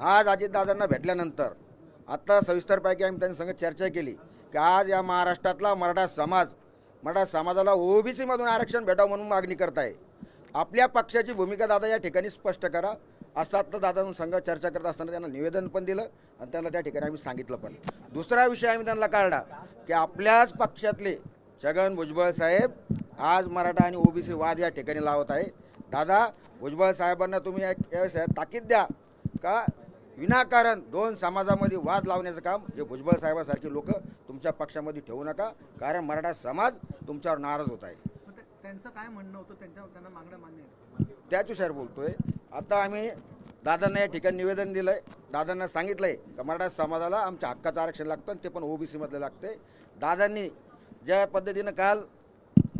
आज अजितदादांना भेटल्यानंतर आत्ता सविस्तरपैकी आम्ही त्यांनी संग चर्चा केली की आज या महाराष्ट्रातला मराठा समाज मराठा समाजाला ओबीसीमधून आरक्षण भेटावं म्हणून मागणी करत आहे आपल्या पक्षाची भूमिका दादा या ठिकाणी स्पष्ट करा. असं आत्ता दादांसंग चर्चा करत असताना त्यांना निवेदन पण दिलं आणि त्यांना त्या ठिकाणी आम्ही सांगितलं पण. दुसरा विषय आम्ही त्यांना काढला की आपल्याच पक्षातले छगन भुजबळ साहेब आज मराठा आणि ओबीसी वाद या ठिकाणी लावत आहे. दादा भुजबळ साहेबांना तुम्ही एक- ताकीद द्या का विनाकारण दोन समाजामध्ये वाद लावण्याचं काम हे भुजबळ साहेबासारखे लोक तुमच्या पक्षामध्ये ठेवू नका. कारण मराठा समाज तुमच्यावर नाराज होत आहे. त्यांचं काय म्हणणं होतं? त्यांच्या त्यांना मागण्या मान्य त्याच विषयावर बोलतोय. आता आम्ही दादांना या ठिकाणी निवेदन दिलंय. दादांना सांगितलंय का मराठा समाजाला आमच्या हक्काचं आरक्षण लागतं ते पण ओबीसी मधलं लागतंय. दादांनी ज्या पद्धतीनं काल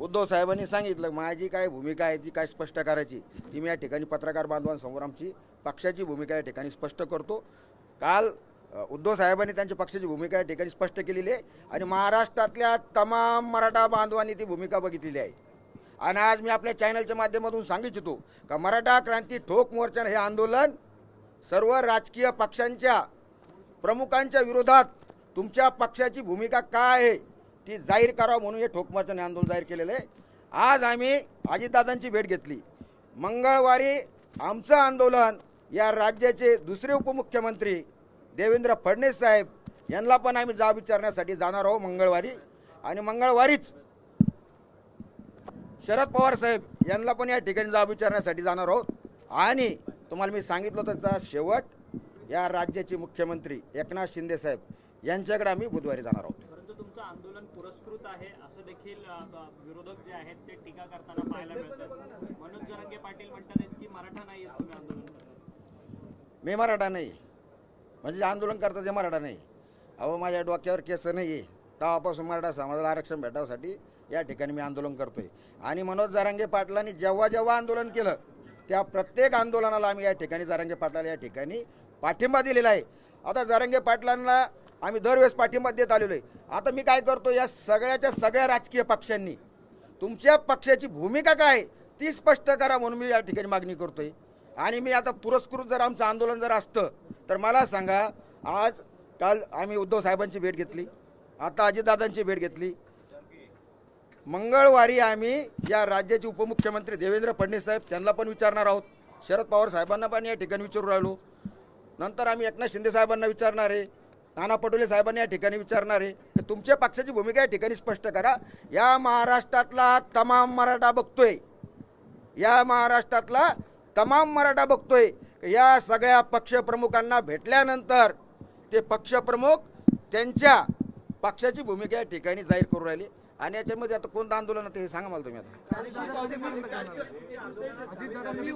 उद्धव साहेबांनी सांगितलं माझी काय भूमिका आहे ती काय स्पष्ट करायची? ती मी या ठिकाणी पत्रकार बांधवांसमोर आमची पक्षाची भूमिका या ठिकाणी स्पष्ट करतो. काल उद्धव साहेबांनी त्यांच्या पक्षाची भूमिका या ठिकाणी स्पष्ट केलेली आहे आणि महाराष्ट्रातल्या तमाम मराठा बांधवांनी ती भूमिका बघितलेली आहे. आणि आज मी आपल्या चॅनलच्या माध्यमातून सांगू इच्छितो का मराठा क्रांती ठोक मोर्चा हे आंदोलन सर्व राजकीय पक्षांच्या प्रमुखांच्या विरोधात तुमच्या पक्षाची भूमिका काय आहे? ती जाहीर करावं म्हणून हे ठोक आंदोलन जाहीर केलेलं आहे. आज आम्ही अजितदादांची भेट घेतली. मंगळवारी आमचं आंदोलन या राज्याचे दुसरे उपमुख्यमंत्री देवेंद्र फडणवीस साहेब यांना पण आम्ही जाब विचारण्यासाठी जाणार आहोत मंगळवारी. आणि मंगळवारीच शरद पवार साहेब यांना पण या ठिकाणी जाब विचारण्यासाठी जाणार आहोत. आणि तुम्हाला मी सांगितलं त्याचा शेवट या राज्याचे मुख्यमंत्री एकनाथ शिंदे साहेब यांच्याकडे आम्ही बुधवारी जाणार आहोत. आंदोलन पुरस्कृत आहे असं देखील विरोधक जे आहेत ते टीका करताना पाहायला मिळतात मनोज जरांगे पाटील म्हणतात की मराठा नाही तुम्ही आंदोलन. मी मराठा नाही. म्हणजे आंदोलन करतात ते मराठा नाही. अहो माझ्या डोक्यावर केस नाही आहे तेव्हापासून मराठा समाजाला आरक्षण भेटावसाठी या ठिकाणी मी आंदोलन करतोय. आणि मनोज जारांगे पाटलांनी जेव्हा जेव्हा आंदोलन केलं त्या प्रत्येक आंदोलनाला आम्ही या ठिकाणी जारांगे पाटलाला या ठिकाणी पाठिंबा दिलेला आहे. आता जारांगे पाटलांना आम्ही दरवेळेस पाठिंबा देत आलेलो आहे. आता मी काय करतो या सगळ्याच्या सगळ्या राजकीय पक्षांनी तुमच्या पक्षाची भूमिका काय ती स्पष्ट करा म्हणून मी या ठिकाणी मागणी करतोय. आणि मी आता पुरस्कृत जर आमचं आंदोलन जर असतं तर मला सांगा आज काल आम्ही उद्धव साहेबांची भेट घेतली आता अजितदादांची भेट घेतली. मंगळवारी आम्ही या राज्याचे उपमुख्यमंत्री देवेंद्र फडणवीस साहेब त्यांना पण विचारणार आहोत. शरद पवार साहेबांना पण या ठिकाणी विचारू राहिलो. नंतर आम्ही एकनाथ शिंदे साहेबांना विचारणार आहे. नाना पटोले साहेबांनी या ठिकाणी विचारणार आहे तुमच्या पक्षाची भूमिका या ठिकाणी स्पष्ट करा. या महाराष्ट्रातला तमाम मराठा बघतोय. या महाराष्ट्रातला तमाम मराठा बघतोय. या सगळ्या पक्षप्रमुखांना भेटल्यानंतर ते पक्षप्रमुख त्यांच्या पक्षाची भूमिका या ठिकाणी जाहीर करू राहिले. आणि याच्यामध्ये आता कोणतं आंदोलन आहे ते सांगा मला तुम्ही आता.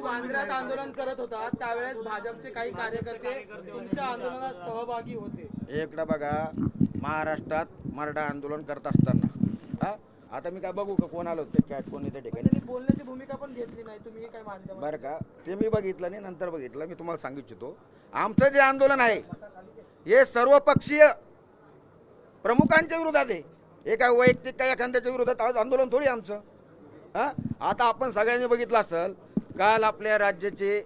वांद्र्यात आंदोलन करत होता. त्यावेळेस भाजपचे काही कार्यकर्ते तुमच्या आंदोलनात सहभागी होते. इकडं बघा महाराष्ट्रात मराठा आंदोलन करत असताना. हा? आता मी काय बघू का कोण आलो ते कॅट कोण त्या ठिकाणी? बोलण्याची भूमिका पण घेतली नाही. तुम्ही काय मानता बरं का? ते मी बघितलं नाही नंतर बघितलं. मी तुम्हाला सांगू इच्छितो. आमचं जे आंदोलन आहे हे सर्व पक्षीय प्रमुखांच्या विरोधात आहे. एका वैयक्तिक काय एखाद्याच्या विरोधात आज आंदोलन थोडी आमचं. हां? आता आपण सगळ्यांनी बघितलं असेल काल आपल्या राज्याचे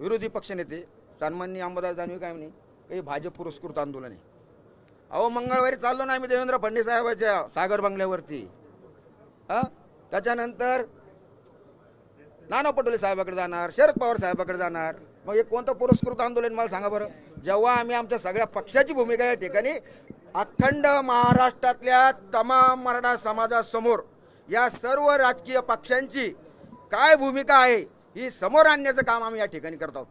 विरोधी पक्षनेते सन्मान्य अंबादास दानवे काय म्हणे काही भाजप पुरस्कृत आंदोलन आहे. अहो मंगळवारी चाललो ना आम्ही देवेंद्र फडणवीस साहेबाच्या सागर बंगल्यावरती. हां? त्याच्यानंतर नाना पटोले साहेबाकडे जाणार शरद पवार साहेबाकडे जाणार. मग हे कोणतं पुरस्कृत आंदोलन मला सांगा बरं. जेव्हा आम्ही आमच्या सगळ्या पक्षाची भूमिका या ठिकाणी अखंड महाराष्ट्रातल्या तमाम मराठा समाजासमोर या सर्व राजकीय पक्षांची काय भूमिका आहे ही समोर आणण्याचं काम आम्ही या ठिकाणी करत आहोत.